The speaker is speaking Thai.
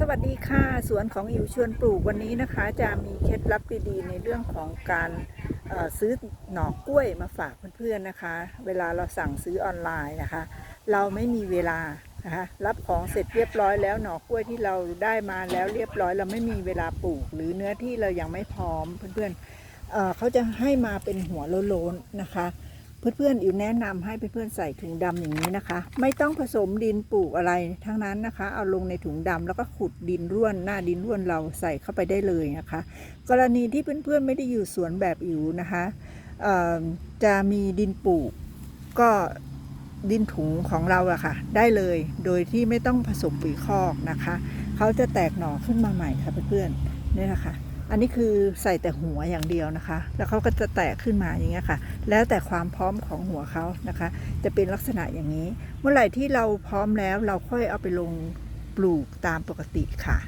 สวัสดีค่ะ สวนของอิ๋วชวนปลูกวันนี้นะคะ จะมีเคล็ดลับดีๆในเรื่องของการซื้อหน่อกล้วยมาฝากเพื่อนๆนะคะ เวลาเราสั่งซื้อออนไลน์นะคะ เราไม่มีเวลานะคะรับของเสร็จเรียบร้อยแล้วหน่อกล้วยที่เราได้มาแล้วเรียบร้อย เราไม่มีเวลาปลูก หรือเนื้อที่เรายังไม่พร้อมเพื่อนๆเเขาจะให้มาเป็นหัวโลนๆนะคะ เพื่อนๆอิวแนะนำให้เพื่อนๆใส่ถุงดำอย่างนี้นะคะ ไม่ต้องผสมดินปลูกอะไรทั้งนั้นนะคะ เอาลงในถุงดำแล้วก็ขุดดินร่วนหน้าดินร่วนเราใส่เข้าไปได้เลยนะคะ กรณีที่เพื่อนๆไม่ได้อยู่สวนแบบอิวนะคะจะมีดินปลูกก็ดินถุงของเราอะค่ะ ได้เลยโดยที่ไม่ต้องผสมปุ๋ยคอกนะคะ เขาจะแตกหน่อขึ้นมาใหม่ค่ะเพื่อนๆนี่นะคะ อันนี้คือใส่แต่หัวอย่างเดียวนะคะ แล้วเขาก็จะแตกขึ้นมาอย่างเงี้ยค่ะ แล้วแต่ความพร้อมของหัวเขานะคะ จะเป็นลักษณะอย่างนี้ เมื่อไหร่ที่เราพร้อมแล้วเราค่อยเอาไปลงปลูกตามปกติค่ะ